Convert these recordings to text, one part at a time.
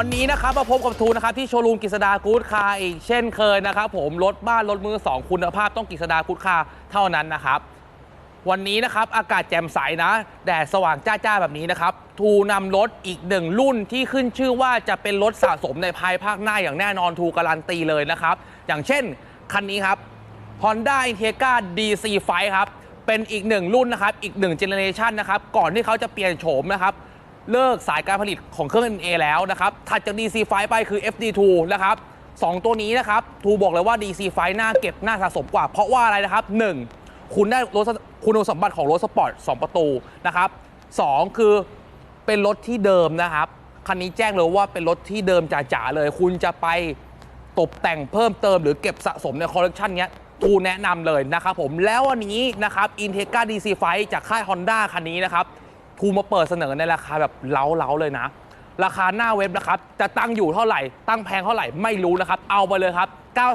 วันนี้นะครับมาพบกับทูนะครับที่โชว์รูมกฤษดากู๊ดคาอีกเช่นเคยนะครับผมรถบ้านรถมือสองคุณภาพต้องกฤษดากู๊ดคาเท่านั้นนะครับวันนี้นะครับอากาศแจ่มใสนะแดดสว่างจ้าๆแบบนี้นะครับทูนำรถอีกหนึ่งรุ่นที่ขึ้นชื่อว่าจะเป็นรถสะสมในภายภาคหน้าอย่างแน่นอนทูการันตีเลยนะครับอย่างเช่นคันนี้ครับ Honda Integra DC5 ครับเป็นอีกหนึ่งรุ่นนะครับอีกหนึ่งเจเนเรชันนะครับก่อนที่เขาจะเปลี่ยนโฉมนะครับ เลิกสายการผลิตของเครื่อง NA แล้วนะครับ ถัดจาก DC5 ไปคือ FD2 นะครับสองตัวนี้นะครับทูบอกเลยว่า DC5 น่าเก็บน่าสะสมกว่า เพราะว่าอะไรนะครับ 1. คุณได้รถคุณสมบัติของรถสปอร์ต2ประตูนะครับ2คือเป็นรถที่เดิมนะครับ คันนี้แจ้งเลยว่าเป็นรถที่เดิมจ๋าๆเลย คุณจะไปตกแต่งเพิ่มเติมหรือเก็บสะสมในคอลเลกชันเนี้ยทูแนะนำเลยนะครับผมแล้ววันนี้นะครับ Integra DC5 จากค่าย Honda คันนี้นะครับ ทูมาเปิดเสนอในราคาแบบเล้าๆเลยนะ ราคาหน้าเว็บนะครับจะตั้งอยู่เท่าไหร่ ตั้งแพงเท่าไหร่ไม่รู้นะครับ เอาไปเลยครับ 9 3 9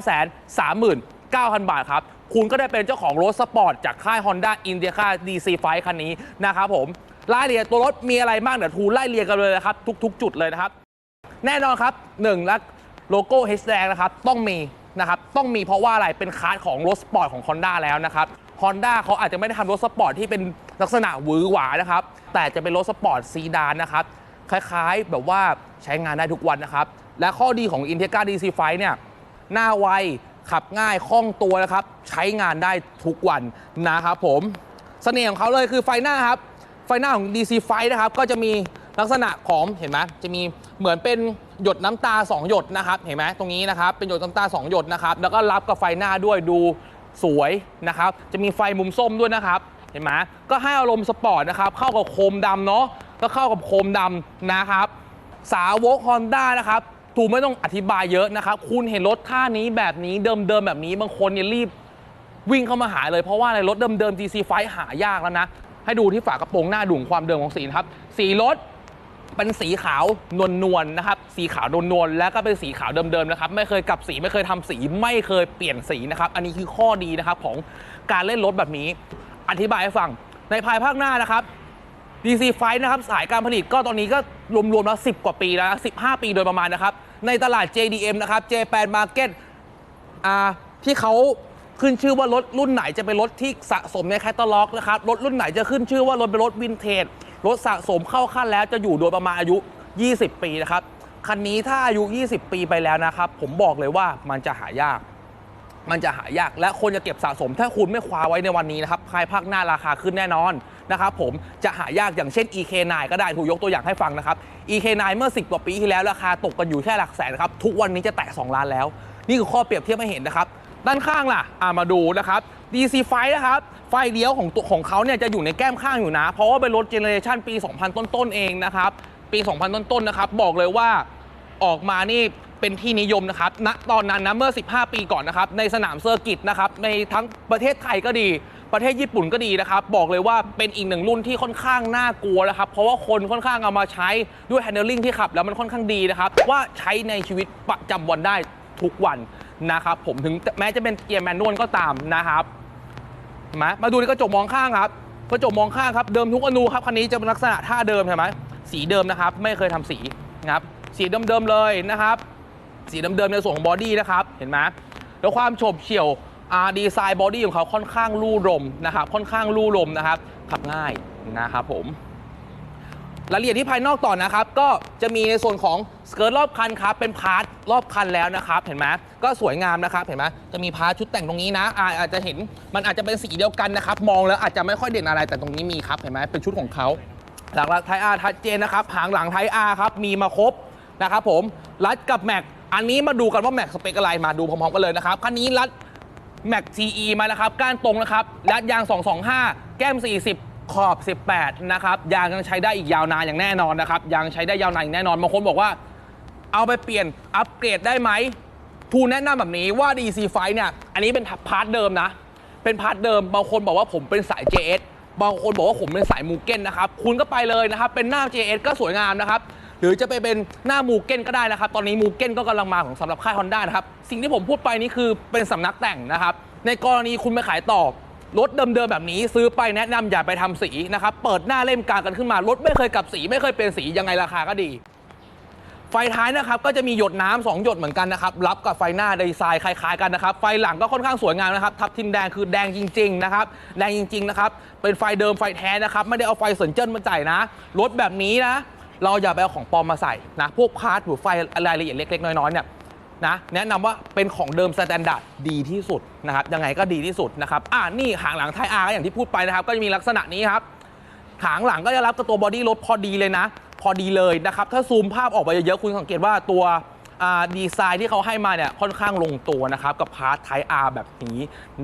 0 0 0 บาทครับ คุณก็ได้เป็นเจ้าของรถสปอร์ตจากค่าย Honda Integra DC5 คันนี้นะครับผมรายละเอียดตัวรถมีอะไรบ้างเดี๋ยวทูไล่เรียงกันเลยนะครับทุก ๆ จุดเลยนะครับ แน่นอนครับหนึ่งและโลโก้ H แดงนะครับต้องมีนะครับต้องมีเพราะว่าอะไรเป็นคาร์ดของรถสปอร์ตของ Honda แล้วนะครับ Honda เขาอาจจะไม่ได้ทำรถสปอร์ตที่เป็นลักษณะหวือหวานะครับ แต่จะเป็นรถสปอร์ตซีดานนะครับ คล้ายๆ แบบว่าใช้งานได้ทุกวันนะครับ และข้อดีของ Integra DC5 เนี่ยหน้าไวขับง่ายคล่องตัวนะครับ ใช้งานได้ทุกวันนะครับผมเสน่ห์ของเขาเลยคือไฟหน้าครับ ไฟหน้าของ DC5 นะครับ ก็จะมีลักษณะของเห็นไหมจะมีเหมือนเป็นหยดน้ำตา 2 หยดนะครับ เห็นไหมตรงนี้นะครับ เป็นหยดน้ำตา 2 หยดนะครับ แล้วก็รับกับไฟหน้าด้วยดู สวยนะครับ จะมีไฟมุมส้มด้วยนะครับ เห็นไหมก็ให้อารมณ์สปอร์ตนะครับ เข้ากับโคมดำเนาะก็เข้ากับโคมดำนะครับ สาวก Honda นะครับถูกไม่ต้องอธิบายเยอะนะครับ คุณเห็นรถท่านี้แบบนี้เดิมๆแบบนี้บางคนเนี่ยรีบวิ่งเข้ามาหาเลยเพราะว่าอะไรรถเดิมๆ GC5 หายากแล้วนะ ให้ดูที่ฝากระโปรงหน้าดุ่งความเดิมของสีนะครับ สีรถ เป็นสีขาวนวลนวลๆนะครับ สีขาวนวลนวลๆแล้วก็เป็นสีขาวเดิมๆนะครับ ไม่เคยกลับสีไม่เคยทำสีไม่เคยเปลี่ยนสีนะครับ อันนี้คือข้อดีนะครับของการเล่นรถแบบนี้ อธิบายให้ฟังในภายภาคหน้านะครับ DC5 นะครับสายการผลิตก็ตอนนี้ก็รวมๆแล้ว 10 กว่าปีแล้วนะ15 ปีโดยประมาณนะครับ ในตลาด JDM นะครับ Japan Market อ่าที่เขาขึ้นชื่อว่ารถรุ่นไหนจะเป็นรถที่สะสมในแคตตาล็อกนะครับรถรุ่นไหนจะขึ้นชื่อว่ารถเป็นรถวินเทจ รถสะสมเข้าขั้นแล้วจะอยู่โดยประมาณอายุ 20 ปีนะครับ คันนี้ถ้าอายุ 20 ปีไปแล้วนะครับ ผมบอกเลยว่ามันจะหายาก มันจะหายาก และคนจะเก็บสะสม ถ้าคุณไม่คว้าไว้ในวันนี้นะครับภายภาคหน้าราคาขึ้นแน่นอนนะครับผมจะหายากอย่างเช่น EK9 ก็ได้ถูกยกตัวอย่างให้ฟังนะครับ EK9 เมื่อ 10 กว่าปีที่แล้วราคาตกกันอยู่แค่หลักแสนครับทุกวันนี้จะแตะ2ล้านแล้ว นี่คือข้อเปรียบเทียบให้เห็นนะครับด้านข้างล่ะอ่ามาดูนะครับ DC5 นะครับ ไฟเลี้ยวของตัวของเขาเนี่ยจะอยู่ในแก้มข้างอยู่นะ เพราะว่าเป็นรถเจเนอเรชันปี 2000 ต้นๆเองนะครับ ปี 2000 ต้นๆนะครับ บอกเลยว่าออกมานี่เป็นที่นิยมนะครับณตอนนั้นนะเมื่อ 15 ปีก่อนนะครับ ในสนามเซอร์กิตนะครับ ในทั้งประเทศไทยก็ดี ประเทศญี่ปุ่นก็ดีนะครับ บอกเลยว่าเป็นอีกหนึ่งรุ่นที่ค่อนข้างน่ากลัวนะครับ เพราะว่าคนค่อนข้างเอามาใช้ด้วย handling ที่ขับ แล้วมันค่อนข้างดีนะครับ ว่าใช้ในชีวิตประจำวันได้ทุกวันนะครับ ผมถึงแม้จะเป็นเกียร์แมนนวลก็ตามนะครับ มมาดูในกระจกมองข้างครับกระจกมองข้างครับเดิมทุกอนูครับคันนี้จะเป็นลักษณะท่าเดิมใช่ไหมสีเดิมนะครับ ไม่เคยทำสีนะครับสีเดิมๆเลยนะครับ สีเดิมๆในส่วนของบอดี้นะครับเห็นไหมแล้วความโฉบเฉี่ยวอาดีไซน์บอดี้ของเขาค่อนข้างลู่ลมนะครับค่อนข้างลู่ลมนะครับขับง่ายนะครับผม รายละเอียดที่ภายนอกต่อนะครับ ก็จะมีในส่วนของสเกิร์ตรอบคันครับ เป็นพาร์ทรอบคันแล้วนะครับ เห็นไหมก็สวยงามนะครับ เห็นไหมจะมีพาร์ทชุดแต่งตรงนี้นะอาอาจจะเห็นมันอาจจะเป็นสีเดียวกันนะครับ มองแล้วอาจจะไม่ค่อยเด่นอะไรแต่ตรงนี้มีครับ เห็นไหมเป็นชุดของเขาหลังไทอาร์ทัดเจนนะครับหางหลังไทอาร์ครับ มีมาครบนะครับ ผมรัดกับแม็กอันนี้มาดูกันว่าแม็กสเปคอะไรมาดูพร้อมๆกันเลยนะครับคันนี้รัดแม็ก TE มาแล้วครับ ก้านตรงนะครับและยาง 225 แก้ม 40 ขอบ 18 นะครับยางยังใช้ได้อีกยาวนานอย่างแน่นอนนะครับยางใช้ได้ยาวนานอย่างแน่นอนบางคนบอกว่า เอาไปเปลี่ยนอัปเกรดได้ไหมทูแนะนำแบบนี้ว่า DC5 เนี่ยอันนี้เป็นพาร์ทเดิมนะ เป็นพาร์ทเดิมบางคนบอกว่าผมเป็นสาย JS บางคนบอกว่าผมเป็นสายมูเก้นนะครับ คุณก็ไปเลยนะครับ เป็นหน้า JS ก็สวยงามนะครับ หรือจะไปเป็นหน้ามูเก้นก็ได้นะครับ ตอนนี้มูเก้นก็กำลังมาของสำหรับค่าย Honda นะครับ สิ่งที่ผมพูดไปนี่คือเป็นสำนักแต่งนะครับ ในกรณีคุณไปขายต่อ รถเดิมๆแบบนี้ซื้อไปแนะนำอย่าไปทำสีนะครับ เปิดหน้าเล่มกลางกันขึ้นมารถไม่เคยกลับสี ไม่เคยเป็นสียังไงราคาก็ดี ไฟท้ายนะครับก็จะมีหยดน้ำสองหยดเหมือนกันนะครับรับกับไฟหน้าดีไซน์คล้ายๆกันนะครับไฟหลังก็ค่อนข้างสวยงามนะครับทับทิมแดงคือแดงจริงๆนะครับแดงจริงๆนะครับเป็นไฟเดิมไฟแท้นะครับไม่ได้เอาไฟเซินเจิ้นมาใส่นะรถแบบนี้นะ เราอย่าไปเอาของปลอมมาใส่นะพวกพาร์ทหรือไฟรายละเอียดเล็กๆน้อยๆเนี่ย นะแนะนำว่าเป็นของเดิมสแตนดาร์ดดีที่สุดนะครับยังไงก็ดีที่สุดนะครับอ่านี่หางหลังไทยอาร์อย่างที่พูดไปนะครับ ก็จะมีลักษณะนี้ครับหางหลังก็จะรับกับตัวบอดี้รถพอดีเลยนะ พอดีเลยนะครับ ถ้าซูมภาพออกไปเยอะๆคุณสังเกตว่าตัวดีไซน์ที่เขาให้มาเนี่ยค่อนข้างลงตัวนะครับกับพาร์ทไทอาร์แบบนี้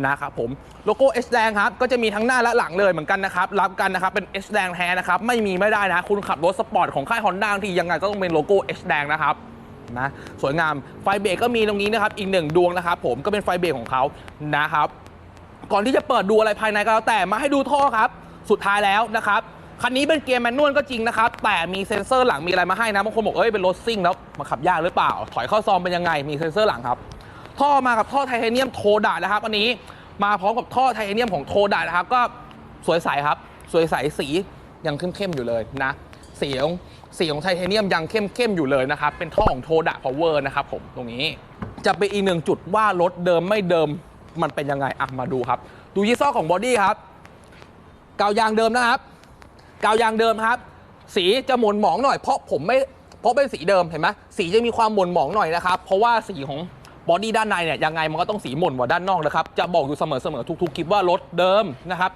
นะครับผมโลโก้ H แดงครับก็จะมีทั้งหน้าและหลังเลยเหมือนกันนะครับรับกันนะครับเป็น H แดงแท้นะครับไม่มีไม่ได้นะ คุณขับรถสปอร์ตของค่ายฮอนด้าที่ยังไงก็ต้องเป็นโลโก้ H แดงนะครับ นะสวยงามไฟเบรกก็มีตรงนี้นะครับอีกหนึ่งดวงนะครับผมก็เป็นไฟเบรกของเขานะครับ ก่อนที่จะเปิดดูอะไรภายในก็แล้วแต่มาให้ดูท่อครับ สุดท้ายแล้วนะครับคันนี้เป็นเกียร์แมนนวลก็จริงนะครับ แต่มีเซ็นเซอร์หลังมีอะไรมาให้นะบางคนบอกเอ้ยเป็นรถซิ่งแล้วมาขับยากหรือเปล่า ถอยเข้าซองเป็นยังไงมีเซ็นเซอร์หลังครับ ท่อมากับท่อไทเทเนียมโทดะนะครับ อันนี้มาพร้อมกับท่อไทเทเนียมของโทดะนะครับ ก็สวยใสครับ สวยใสสียังเข้มๆอยู่เลยนะสีของ สีของไทเทเนียมยังเข้มๆอยู่เลยนะครับ เป็นท่อของโทดะพาวเวอร์นะครับผมตรงนี้จะเป็นอีกหนึ่งจุดว่ารถเดิมไม่เดิมมันเป็นยังไงอะมาดูครับ ดูยี่ซ้อของบอดี้ครับกาวยางเดิมนะครับกาวยางเดิมครับ สีจะหม่นหมองหน่อยเพราะผมไม่เพราะเป็นสีเดิมเห็นไหมสีจะมีความหม่นหมองหน่อยนะครับ เพราะว่าสีของบอดี้ด้านในเนี่ยยังไงมันก็ต้องสีหม่นกว่าด้านนอกนะครับ จะบอกอยู่เสมอๆทุกๆคลิปว่ารถเดิมนะครับ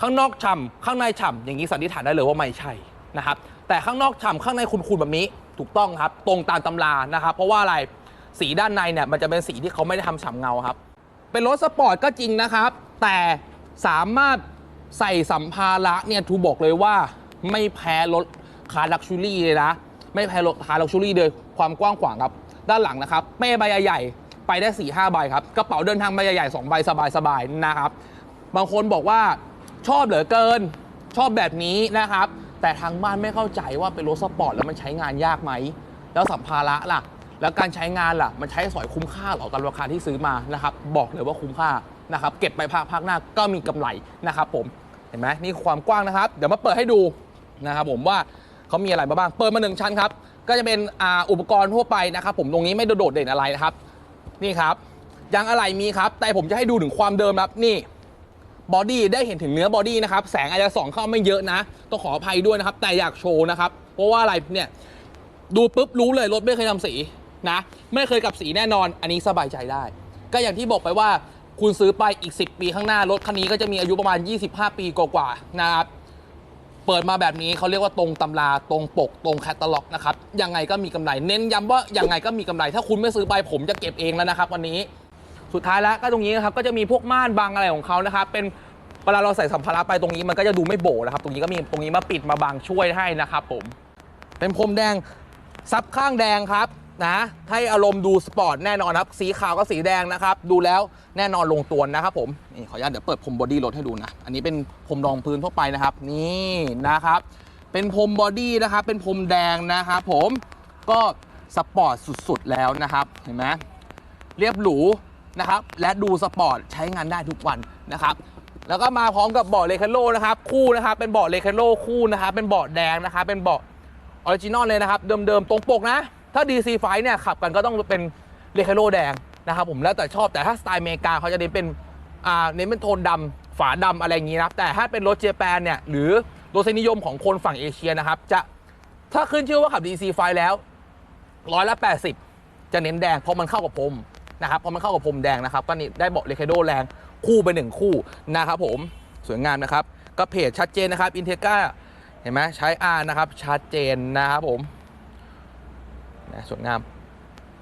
ข้างนอกฉ่ำข้างในฉ่ำอย่างนี้สันนิษฐานได้เลยว่าไม่ใช่นะครับ แต่ข้างนอกฉ่ำข้างในคุณๆแบบนี้ถูกต้องครับ ตรงตามตำรานะครับ เพราะว่าอะไรสีด้านในเนี่ยมันจะเป็นสีที่เขาไม่ได้ทำฉ่ำเงาครับ เป็นรถสปอร์ตก็จริงนะครับ แต่สามารถใส่สัมภาระเนี่ยทูบอกเลยว่าไม่แพ้รถคาร์ลักชูรี่เลยนะ ไม่แพ้รถคาร์ลักชูรี่เลยความกว้างขวางครับ ด้านหลังนะครับเป้ใบใหญ่ไปได้4ี่ห้าใบครับกระเป๋าเดินทางใบใหญ่ๆสองใบสบายๆนะครับ บางคนบอกว่าชอบเหลือเกินชอบแบบนี้นะครับ แต่ทางบ้านไม่เข้าใจว่าเป็นรถสปอร์ตแล้วมันใช้งานยากไหม แล้วสัมภาระล่ะ แล้วการใช้งานล่ะ มันใช้สอยคุ้มค่าหรอกับราคาที่ซื้อมานะครับ บอกเลยว่าคุ้มค่านะครับ เก็บไปภาคภาคหน้าก็มีกำไรนะครับผม เห็นไหมนี่ความกว้างนะครับ เดี๋ยวมาเปิดให้ดูนะครับผมว่าเขามีอะไรมาบ้าง เปิดมาหนึ่งชั้นครับ ก็จะเป็นอ,อุปกรณ์ทั่วไปนะครับ ผมตรงนี้ไม่โดดเด่นอะไรนะครับ นี่ครับยางอะไหล่มีครับ แต่ผมจะให้ดูถึงความเดิมครับ นี่ บอดี้ได้เห็นถึงเนื้อบอดี้นะครับ แสงอาจจะส่องเข้าไม่เยอะนะ ต้องขออภัยด้วยนะครับ แต่อยากโชว์นะครับ เพราะว่าอะไรเนี่ย ดูปุ๊บรู้เลยรถไม่เคยทำสีนะ ไม่เคยกับสีแน่นอน อันนี้สบายใจได้ ก็อย่างที่บอกไปว่าคุณซื้อไปอีก 10 ปีข้างหน้ารถคันนี้ก็จะมีอายุประมาณ 25 ปีกว่าๆนะครับเปิดมาแบบนี้เขาเรียกว่าตรงตำราตรงปกตรงแคตตาล็อกนะครับยังไงก็มีกำไร เน้นย้ำว่ายังไงก็มีกำไร ถ้าคุณไม่ซื้อไปผมจะเก็บเองแล้วนะครับ วันนี้ สุดท้ายแล้วก็ตรงนี้นะครับก็จะมีพวกม่านบังอะไรของเขานะครับเป็นเวลาเราใส่สัมภาระไปตรงนี้มันก็จะดูไม่โบนะครับ ตรงนี้ก็มีตรงนี้มาปิดมาบังช่วยให้นะครับผมเป็นพรมแดงซับข้างแดงครับนะให้อารมณ์ดูสปอร์ตแน่นอนครับ สีขาวกับสีแดงนะครับ ดูแล้วแน่นอนลงตัวนะครับผมนี่ขออนุญาตเดี๋ยวเปิดพรมบอดี้รถให้ดูนะ อันนี้เป็นพรมรองพื้นทั่วไปนะครับ นี่นะครับ เป็นพรมบอดี้นะครับ เป็นพรมแดงนะครับผมก็สปอร์ตสุดๆแล้วนะครับ เห็นไหมเรียบหรู นะครับ และดูสปอร์ตใช้งานได้ทุกวันนะครับแล้วก็มาพร้อมกับเบาะเลคาโลนะครับคู่นะครับเป็นเบาะเลคาโลคู่นะครับเป็นเบาะแดงนะครับเป็นเบาะออริจินอลเลยนะครับ เดิมๆตรงปกนะ ถ้า DC ไฟเนี่ยขับกันก็ต้องเป็นเลคาโลแดงนะครับผมแล้วแต่ชอบแต่ถ้าสไตล์อเมริกาเขาจะเน้นเป็นอ่าเน้นเป็นโทนดำฝาดำอะไรอย่างนี้นะแต่ถ้าเป็นรถเจแปนเนี่ยหรือรสนิยมของคนฝั่งเอเชียนะครับจะถ้าขึ้นชื่อว่าขับ DC ไฟแล้วร้อยละ80จะเน้นแดงเพราะมันเข้ากับพรม นะครับเพราะมันเข้ากับพรมแดงนะครับก็นี่ได้เบาะเลคาโดแรงคู่ไปหนึ่งคู่นะครับผมสวยงามนะครับก็เพจชัดเจนนะครับอินเทก้าเห็นไหมใช้ R นะครับชัดเจนนะครับผมนะสวยงาม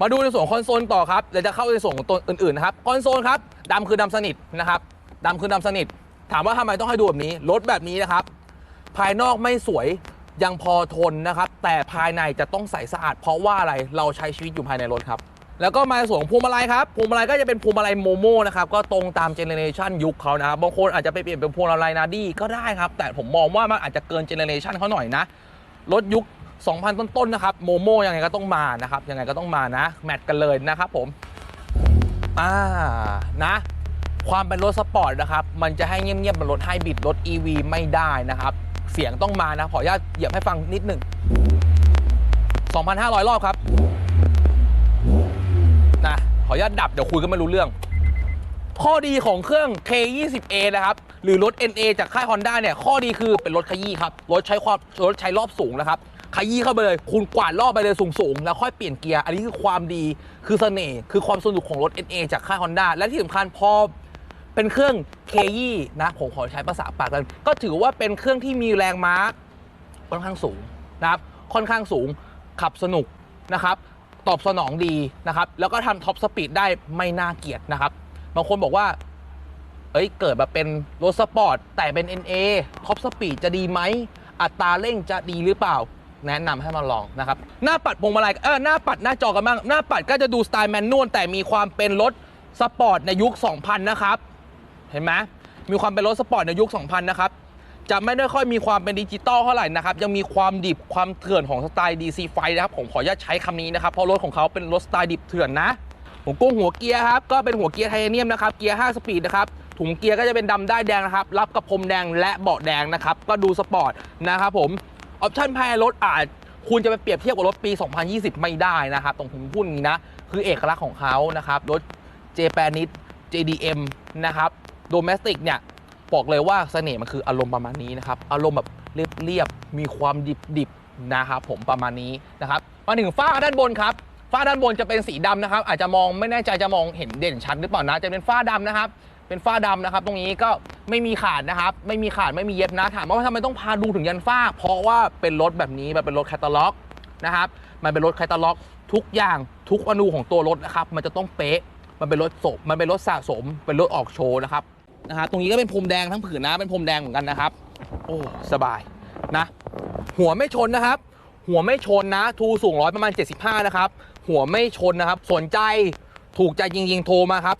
มาดูในส่วนคอนโซลต่อครับเดี๋ยวจะเข้าในส่วนของตัวอื่นๆนะครับคอนโซลครับดำคือดำสนิทนะครับดำคือดำสนิท ถามว่าทำไมต้องให้ดูแบบนี้รถแบบนี้นะครับ ภายนอกไม่สวยยังพอทนนะครับ แต่ภายในจะต้องใสสะอาด เพราะว่าอะไรเราใช้ชีวิตอยู่ภายในรถครับ แล้วก็มาส่วนของพวงมาลัยครับพวงมาลัยก็จะเป็นพวงมาลัยโมโม่นะครับก็ตรงตามเจเนเรชันยุคเขานะครับบางคนอาจจะไปเปลี่ยนเป็นพวงมาลัยนาดี้ก็ได้ครับ แต่ผมมองว่ามันอาจจะเกินเจเนเรชันเขาหน่อยนะรถยุค 2,000 ต้นๆนะครับโมโม่ยังไงก็ต้องมานะครับยังไงก็ต้องมานะแมทกันเลยนะครับผมอ่านะความเป็นรถสปอร์ตนะครับมันจะให้เงียบๆเป็นรถไฮบริดรถ EV ไม่ได้นะครับเสียงต้องมานะขออนุญาตเหยียบให้ฟังนิดหนึ่ง2,500 รอบครับ ออนุญาตดับ เดี๋ยวคุยกันไม่รู้เรื่อง ข้อดีของเครื่อง K20A นะครับ หรือรถ NA จากค่าย Honda เนี่ย ข้อดีคือเป็นรถขยี้ครับ รถใช้ความรถใช้รอบสูงนะครับ ขยี้เข้าไปเลย คุณกวาดรอบไปเลยสูงๆ แล้วค่อยเปลี่ยนเกียร์ อันนี้คือความดี คือเสน่ห์ คือความสนุกของรถ NA จากค่าย Honda และที่สำคัญพอเป็นเครื่อง K20 นะผมขอใช้ภาษาปากกัน ก็ถือว่าเป็นเครื่องที่มีแรงม้าค่อนข้างสูงนะครับ ค่อนข้างสูงขับสนุกนะครับ ตอบสนองดีนะครับ แล้วก็ทำท็อปสปีดได้ไม่น่าเกลียดนะครับ บางคนบอกว่า เอ้ย เกิดมาเป็นรถสปอร์ตแต่เป็น NA ท็อปสปีดจะดีไหม อัตราเร่งจะดีหรือเปล่า แนะนำให้มาลองนะครับ หน้าปัดพวงมาลัยเออหน้าปัดหน้าจอกันบ้าง หน้าปัดก็จะดูสไตล์แมนนวลแต่มีความเป็นรถสปอร์ตในยุค 2000 นะครับ เห็นไหมมีความเป็นรถสปอร์ตในยุค 2000 นะครับ จะไม่ได้ค่อยมีความเป็นดิจิตอลเท่าไหร่นะครับ ยังมีความดิบความเถื่อนของสไตล์ DC ไฟนะครับ ผมขออนุญาตใช้คำนี้นะครับ เพราะรถของเขาเป็นรถสไตล์ดิบเถื่อนนะหัวกุ้งหัวเกียร์ครับ ก็เป็นหัวเกียร์ไทเทเนียมนะครับ เกียร์ 5 สปีดนะครับ ถุงเกียร์ก็จะเป็นดำได้แดงนะครับ รับกับพรมแดงและเบาะแดงนะครับ ก็ดูสปอร์ตนะครับผม ออปชั่นภายในรถอาจคุณจะไปเปรียบเทียบกับรถปี 2020 ไม่ได้นะครับตรงผมพูดอย่างนี้นะ คือเอกลักษณ์ของเขานะครับ รถ j p a n i s JDM นะครับ โดเมสติกเนี่ย บอกเลยว่าเสน่ห์มันคืออารมณ์ประมาณนี้นะครับ อารมณ์แบบเรียบๆ มีความดิบๆ นะครับผมประมาณนี้นะครับ มาถึงฝ้าด้านบนครับ ฝ้าด้านบนจะเป็นสีดำนะครับ อาจจะมองไม่แน่ใจจะมองเห็นเด่นชัดหรือเปล่านะ จะเป็นฝ้าดำนะครับ เป็นฝ้าดำนะครับ ตรงนี้ก็ไม่มีขาดนะครับ ไม่มีขาดไม่มีเย็บนะถามว่าทำไมต้องพาดูถึงยันฝ้า เพราะว่าเป็นรถแบบนี้มันเป็นรถแคตตาล็อกนะครับ มันเป็นรถแคตตาล็อก ทุกอย่างทุกอนูของตัวรถนะครับ มันจะต้องเป๊ะ มันเป็นรถสมมันเป็นรถสะสม เป็นรถออกโชว์นะครับ นะครับตรงนี้ก็เป็นพรมแดงทั้งผืนนะเป็นพรมแดงเหมือนกันนะครับ โอ้สบายนะ หัวไม่ชนนะครับ หัวไม่ชนนะทูสูงร้อยประมาณ 75 นะครับ หัวไม่ชนนะครับ สนใจถูกใจจริงๆ โทรมาครับ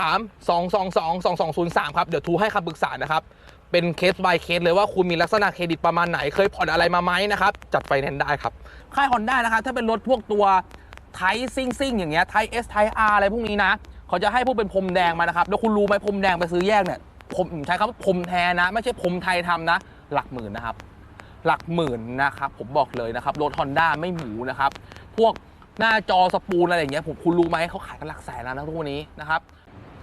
083 222 2203 ครับ เดี๋ยวทูให้คำปรึกษานะครับ เป็นเคส by เคสเลยว่าคุณมีลักษณะเครดิตประมาณไหน เคยผ่อนอะไรมาไหมนะครับ จัดไฟแนนซ์ได้ครับ ค่ายฮอนด้านะครับ ถ้าเป็นรถพวกตัวไทซิ่งซิ่งอย่างเงี้ยไทเอสไทอาร์อะไรพวกนี้นะ เขาจะให้พวกเป็นพรมแดงมานะครับแล้วคุณรู้ไหมพรมแดงไปซื้อแยกเนี่ยผมใช้คำว่าพรมแท้นะ ไม่ใช่พรมไทยทำนะ หลักหมื่นนะครับ หลักหมื่นนะครับ ผมบอกเลยนะครับรถฮอนด้าไม่หมูนะครับ พวกหน้าจอสปูนอะไรอย่างเงี้ยผมคุณรู้ไหมเขาขายกันหลักแสนแล้วนะทุกวันนี้นะครับ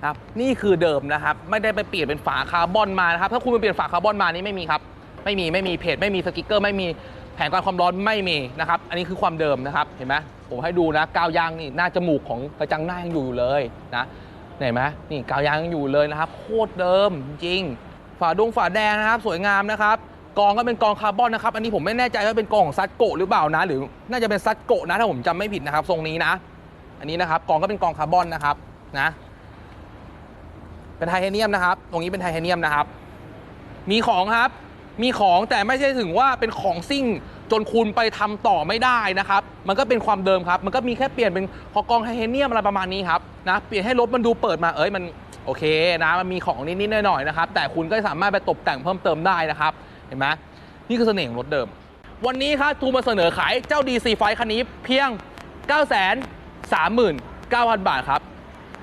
ครับนี่คือเดิมนะครับ ไม่ได้ไปเปลี่ยนเป็นฝาคาร์บอนมานะครับ ถ้าคุณไปเปลี่ยนฝาคาร์บอนมานี่ไม่มีครับ ไม่มีไม่มีเพจไม่มีสติกเกอร์ไม่มี แผงกันความร้อนไม่มีนะครับ อันนี้คือความเดิมนะครับ เห็นไหมผมให้ดูนะกาวยางนี่หน้าจมูกของกระจังหน้ายังอยู่เลยนะเห็นไหมนี่กาวยางยังอยู่เลยนะครับ โคตรเดิมจริง ฝาดงฝาแดงนะครับ สวยงามนะครับกองก็เป็นกองคาร์บอนนะครับ อันนี้ผมไม่แน่ใจว่าเป็นกองของซัตโกะหรือเปล่านะ หรือน่าจะเป็นซัตโกะนะ ถ้าผมจำไม่ผิดนะครับทรงนี้นะ อันนี้นะครับกองก็เป็นกองคาร์บอนนะครับนะ เป็นไทเทเนียมนะครับ ตรงนี้เป็นไทเทเนียมนะครับ มีของครับ มีของแต่ไม่ใช่ถึงว่าเป็นของซิ่งจนคุณไปทำต่อไม่ได้นะครับ มันก็เป็นความเดิมครับ มันก็มีแค่เปลี่ยนเป็นพอกองไทเทเนียมอะไรประมาณนี้ครับนะเปลี่ยนให้รถมันดูเปิดมาเอ้ยมันโอเคนะมันมีของนิดๆหน่อยๆนะครับแต่คุณก็สามารถไปตกแต่งเพิ่มเติมได้นะครับ เห็นไหมนี่คือเสน่ห์ของรถเดิม วันนี้ครับทูมาเสนอขายเจ้า DC ไฟคันนี้เพียง 9 3 9 0 0 0 บาทครับ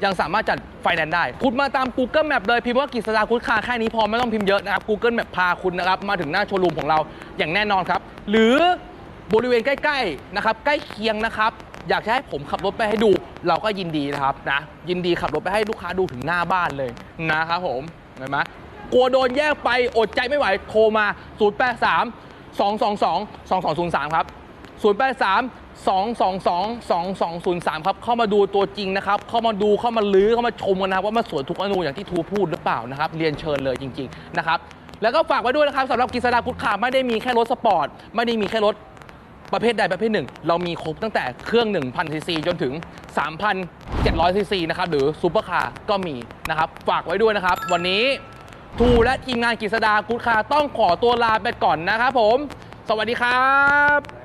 ยังสามารถจัดไฟแนนซ์ได้ คุณมาตาม Google Map เลยพิมพ์ว่ากิษดาคุดคาแค่นี้พอไม่ต้องพิมพ์เยอะนะครับ Google Map พาคุณนะครับมาถึงหน้าโชว์รูมของเราอย่างแน่นอนครับ หรือบริเวณใกล้ๆนะครับใกล้เคียงนะครับอยากจะให้ผมขับรถไปให้ดู เราก็ยินดีนะครับนะยินดีขับรถไปให้ลูกค้าดูถึงหน้าบ้านเลยนะครับผมเห็นไหมกลัวโดนแยกไปอดใจไม่ไหวโทรมา 083 222 2203 ครับ 083 222 2203 ครับ เข้ามาดูตัวจริงนะครับ เข้ามาดูเข้ามาลื้อเข้ามาชมกันนะครับว่ามันสวยทุกอนูอย่างที่ทูพูดหรือเปล่านะครับ เรียนเชิญเลยจริง ๆ นะครับ แล้วก็ฝากไว้ด้วยนะครับสำหรับกิษดาพุทธคาไม่ได้มีแค่รถสปอร์ต ไม่ได้มีแค่รถประเภทใดประเภทหนึ่ง เรามีครบตั้งแต่เครื่อง 1,000 ซีซีจนถึง 3,700 ซีซีนะครับ หรือซูเปอร์คาร์ก็มีนะครับ ฝากไว้ด้วยนะครับ วันนี้ทูและทีมงานกิษดากุดคาต้องขอตัวลาไปก่อนนะครับผม สวัสดีครับ